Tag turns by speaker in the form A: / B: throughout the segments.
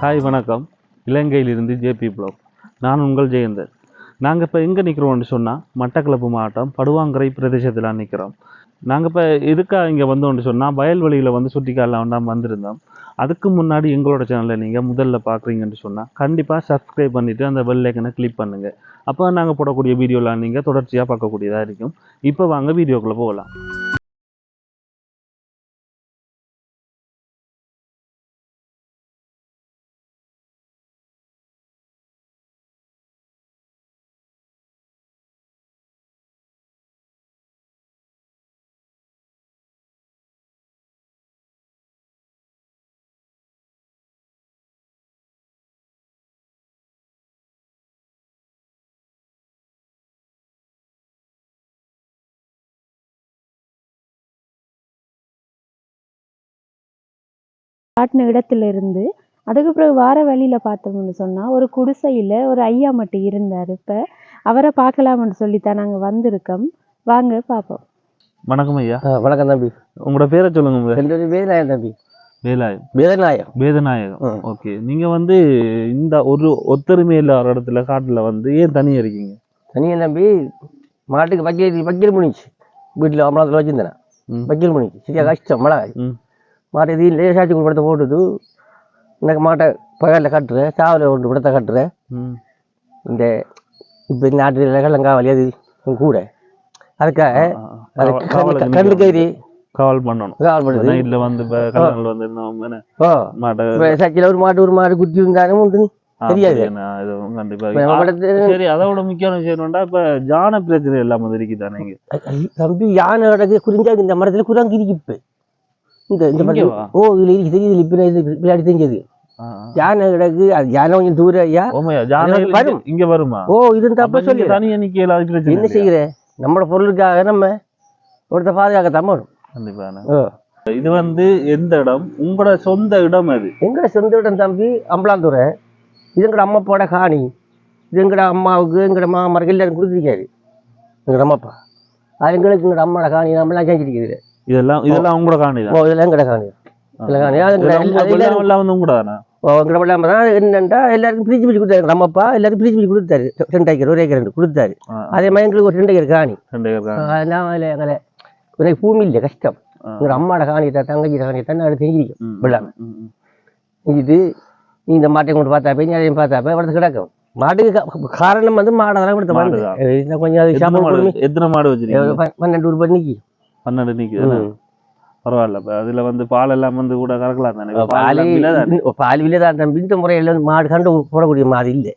A: Hi வணக்கம். இலங்கையிலிருந்து JP block. நான் உங்கள் ஜெயந்தர். நாங்கள் இப்போ எங்கே நிற்கிறோம்னு சொன்னால் மட்டக்களப்பு மாவட்டம் படுவாங்கரை பிரதேசத்தில் நிற்கிறோம் நாங்கள் இப்போ எதுக்காக இங்கே வந்தோம்னு சொன்னால் வயல்வெளியில் வந்து சுற்றி காலாம் வந்திருந்தோம். அதுக்கு முன்னாடி எங்களோட சேனலை நீங்கள் முதல்ல பார்க்குறீங்கன்னு சொன்னால் கண்டிப்பாக சப்ஸ்கிரைப் பண்ணிவிட்டு அந்த வெள்ளைக்கனை கிளிக் பண்ணுங்கள் அப்போ நாங்கள் போடக்கூடிய வீடியோலாம் நீங்கள் தொடர்ச்சியாக பார்க்கக்கூடியதாக இருக்கும். இப்போ வாங்க வீடியோக்குள்ளே போகலாம்.
B: காட்டின இடத்துல இருந்து அதுக்கு பிறகு வார வழியில பார்த்தோம்னு சொன்னா ஒரு குடிசையில ஒரு ஐயா மட்டும் இருந்தார். இப்ப அவரை பார்க்கலாம்னு சொல்லித்தான் நாங்க வந்திருக்கோம். வாங்க பார்ப்போம்.
A: வணக்கம் ஐயா.
C: வணக்கம் தம்பி.
A: உங்களோட பேரை சொல்லுங்க முதல்ல.
C: என் பேர் வேதநாயகம் தம்பி.
A: வேலாயுதம்.
C: வேதநாயகம்.
A: வேதநாயகம். ஓகே. நீங்க வந்து இந்த ஒரு ஒத்தருமை இல்லாத இடத்துல காட்டுல வந்து ஏன் தனியா இருக்கீங்க?
C: தனியாக தம்பி மாட்டுக்கு வக்கீல் வக்கீல் முடிச்சு வீட்டில் அம்பலத்தில் வச்சிருந்தேன். வக்கீல் முடிச்சு சரியா கஷ்டம் மழை மாட்டை இது லேசாச்சி கொடுத்த போட்டுது எனக்கு மாட்டை பகலில் கட்டுறேன் சாவில் ஒன்று கொடுத்த கட்டுறேன். இந்த இப்போ இந்த நாட்டு வெள்ளங்காவலி அது கூட. அதுக்காக
A: ஆ, ஆ.
C: அது
A: காவ- காவலுக்கு
C: கண்ணு கண்ணு
A: நிக்கிறோம்.
C: கயிறு
A: காவல் பண்ணணும்.
C: காவல் பண்ணுது.
A: நைட்ல வந்து இப்ப கல்யாணங்கள் வந்து மாட்டை
C: இப்போ சச்சியில் ஒரு மாட்டு ஒரு மாடு குத்தி இருந்தாலும் உண்டு. தெரியாது.
A: சரி,
C: படத்து-
A: அதோட முக்கியமான விஷயம் என்னன்னா இப்ப ஜான பிரச்சனை எல்லாம் இருக்குதானே இங்க?
C: ஐ, தம்பி யானை குறிஞ்சா இந்த மரத்துல குரங்கு இருக்கு இந்த இந்த
A: வா.
C: ஓ இதுல இது பின்னாடி தெரிஞ்சது. யானை கிடக்கு அது யானை கொஞ்சம் தூரம் ஐயா. வரும்.
A: இங்க வருமா?
C: ஓ அப்ப
A: அப்ப
C: சொல்லு
A: தனி அது பிரச்சனை
C: என்ன? செய்யற? நம்மளோட பொருளுக்காக நம்ம ஒருத்த பாதுகாக்க தம்மணும்
A: கண்டிப்பாண்ணே.
C: ஓ.
A: இது வந்து எந்த இடம்? உங்களோட சொந்த இடம் அது
C: எங்கட சொந்த இடம் தம்பி அம்பலாந்துறை. இது எங்கட அம்மாப்பாவோட காணி. இது எங்கட அம்மாவுக்கு எங்கட மாமருக்கு எல்லாரும் கொடுத்துருக்காரு. எங்கட அம்மாப்பா. அது எங்களுக்கு எங்கட அம்மாவோட காணி நம்மளாம் செஞ்சிருக்குது
A: இதெல்லாம் இதெல்லாம் உங்களோட காணிதான்
C: ஓ இதெல்லாம் எங்கட காணி? இதெல்லாம் காணி? அது
A: எல்லாம் வந்து உங்களோட தானே?
C: உங்களை விடாம தான் என்னண்டா எல்லாருக்கும் பிரிச்சு பிரிச்சு கொடுத்தாரு. நம்ம அப்பா எல்லாருக்கும் பிரிச்சு பிரிச்சு கொடுத்தாரு. ரெண்டு ஏக்கர் ஒரு ஏக்கர் கொடுத்தாரு. அதே மாதிரி எங்களுக்கு ஒரு ரெண்டு ஏக்கர் காணி.
A: காணி.
C: அதெல்லாம் அதில் எங்களை எனக்கு பூமி இல்லை கஷ்டம். எங்கள் அம்மாவோட காணிட்டா தங்கச்சி காணிட்டா நான் தெரிஞ்சிருக்கேன்
A: ம்,
C: வெள்ளாமை.
A: ம், ம்.
C: இது நீ இந்த மாட்டை கொண்டு பார்த்தாப்ப நீ அதையும் பார்த்தாப்ப வளர்த்து கிடக்கும். மாட்டுக்கு காரணம் வந்து மாடெல்லாம் கொடுத்த மாடு கொஞ்சம் அது
A: எத்தனை மாடு மாடு வச்சிருக்கீங்க?
C: பன்னெண்டு ரூபாய் நிக்கி.
A: பன்னெண்டு நிக்குது பரவாயில்ல. அதுல வந்து பால் எல்லாம் வந்து கூட கறக்கலாம் தானே. பால் விலை தானே?
C: தம்பி. இந்த முறையில் மாடு கண்டு போடக்கூடிய மாடு இல்லை.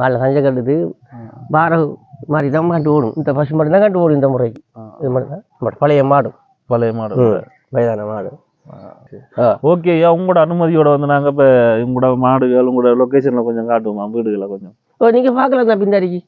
C: மாடில் சஞ்சை கட்டுது. பார மாதிரி தான் மாட்டு ஓடும். இந்த பசு மாடு தான் கண்டு ஓடும் இந்த முறைக்கு. இது மாதிரி தான். பழைய மாடு.
A: பழைய மாடு.
C: வயதான மாடு.
A: ஓகே. ஐயா உங்களோட அனுமதியோட வந்து நாங்க இப்ப உங்களோட மாடுகள் உங்களோட லொகேஷன்ல கொஞ்சம் காட்டுவோமா வீடுகளை கொஞ்சம்?
C: ஓ நீங்கள் பார்க்கலாம் தான் பின்னாடிக்கு.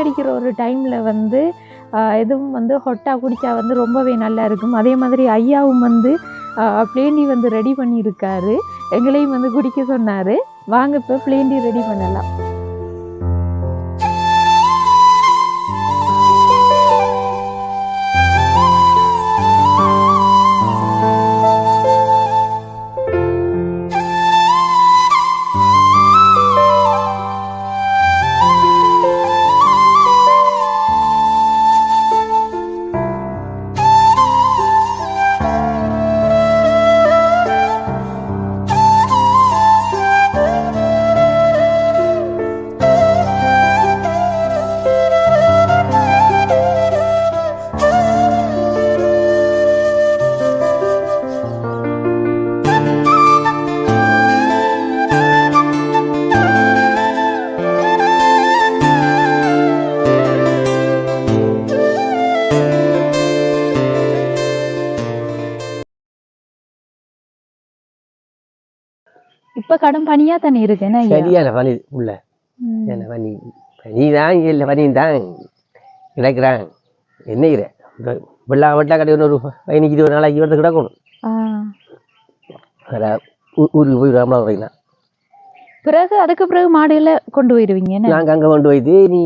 B: அடிக்கிற ஒரு டைம்ல வந்து எதுவும் வந்து ஹொட்டா குடிச்சா வந்து ரொம்பவே நல்லா இருக்கும். அதே மாதிரி ஐயாவும் வந்து பிளேண்டி வந்து ரெடி பண்ணியிருக்காரு. எங்களையும் வந்து குடிக்க சொன்னார். வாங்க இப்போ பிளேண்டி ரெடி பண்ணலாம். இப்ப கடும் பனியா தானே இருக்கு? என்ன
C: சரியான பனி உள்ள. பனி பனி தான் இல்லை பனி தான். கிடக்குறான். என்ன வெள்ளா வெட்டா கடை ஒரு பதினஞ்சு இருபது நாளைக்கு வந்து கிடக்கணும். ஊருக்கு போய் ராமலா வரைக்கலாம்
B: பிறகு அதுக்கு பிறகு மாடுகளை கொண்டு போயிருவீங்க
C: நாங்கள் அங்கே கொண்டு போயிட்டு நீ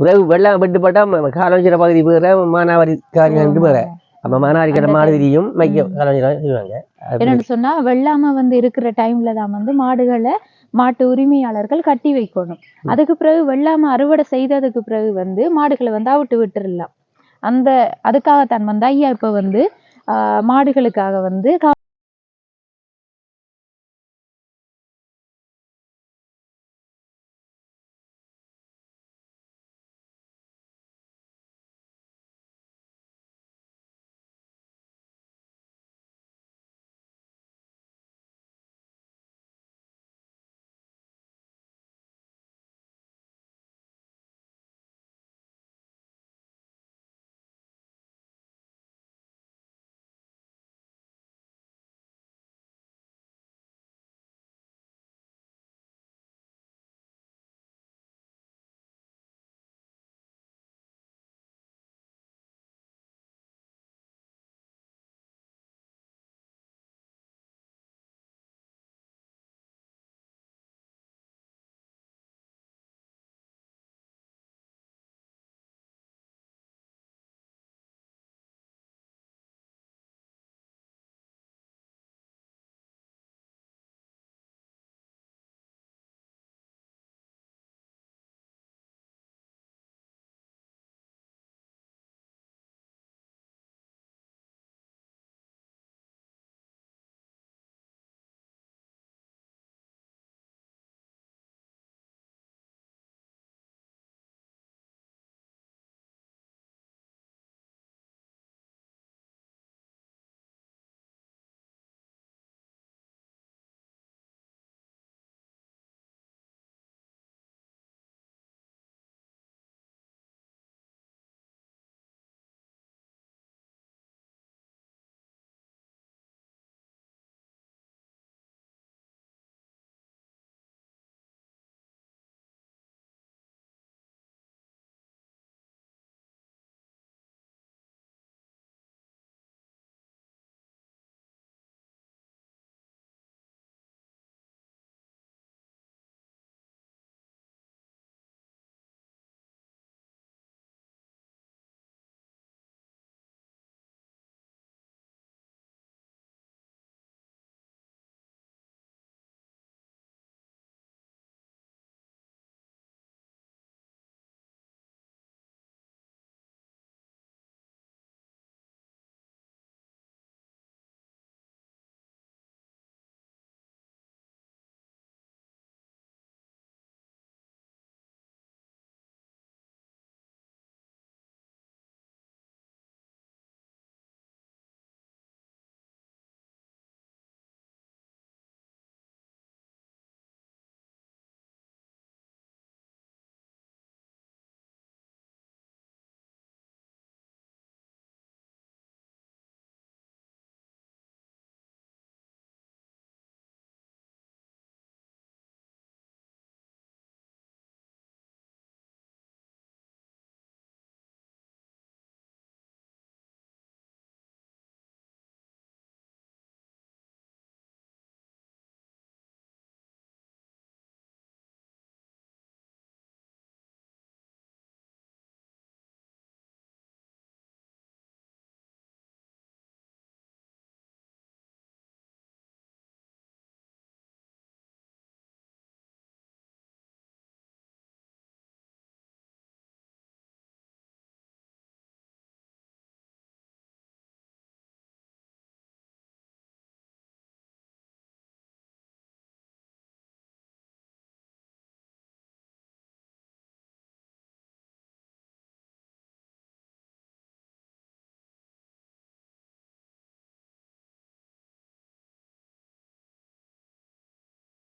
C: பிறகு வெள்ளம் வெட்டுப்பட்டா காலஞ்சிர பகுதி போகிற மானாவாரி காரியம் போகிற அப்போ மானாவாரி கடை மாடு மைக்க காலஞ்சிரம் செய்வாங்க
B: என்னன்னு சொன்னா வெள்ளாம வந்து இருக்கிற டைம்ல தான் வந்து மாடுகளை மாட்டு உரிமையாளர்கள் கட்டி வைக்கணும். அதுக்கு பிறகு வெள்ளாம அறுவடை செய்ததுக்கு பிறகு வந்து மாடுகளை வந்து அவிட்டு விட்டுறலாம். அந்த அதுக்காகத்தான் வந்து ஐயா இப்ப வந்து ஆஹ், மாடுகளுக்காக வந்து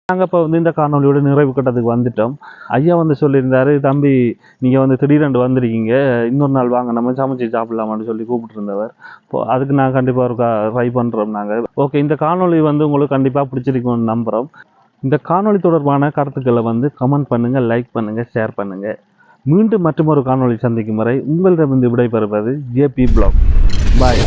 A: நாங்கள் இப்போ வந்து இந்த காணொலியோட நிறைவு கட்டத்துக்கு வந்துட்டோம். ஐயா வந்து சொல்லியிருந்தாரு தம்பி நீங்கள் வந்து திடீரென்று வந்திருக்கீங்க. இன்னொரு நாள் வாங்க நம்ம சமைச்சு சாப்பிடலாமான்னு சொல்லி கூப்பிட்டுருந்தவர். இப்போ அதுக்கு நான் கண்டிப்பாக ஒரு ட்ரை பண்ணுறோம் நாங்கள் ஓகே இந்த காணொளி வந்து உங்களுக்கு கண்டிப்பாக பிடிச்சிருக்கும்னு நம்புகிறோம் இந்த காணொளி தொடர்பான கருத்துக்களை வந்து கமெண்ட் பண்ணுங்கள் லைக் பண்ணுங்கள் ஷேர் பண்ணுங்கள் மீண்டும் மற்றொரு காணொளி சந்திக்கும் வரை உங்களிடமிருந்து விடைபெறுவது ஜேபி பிளாக் பாய்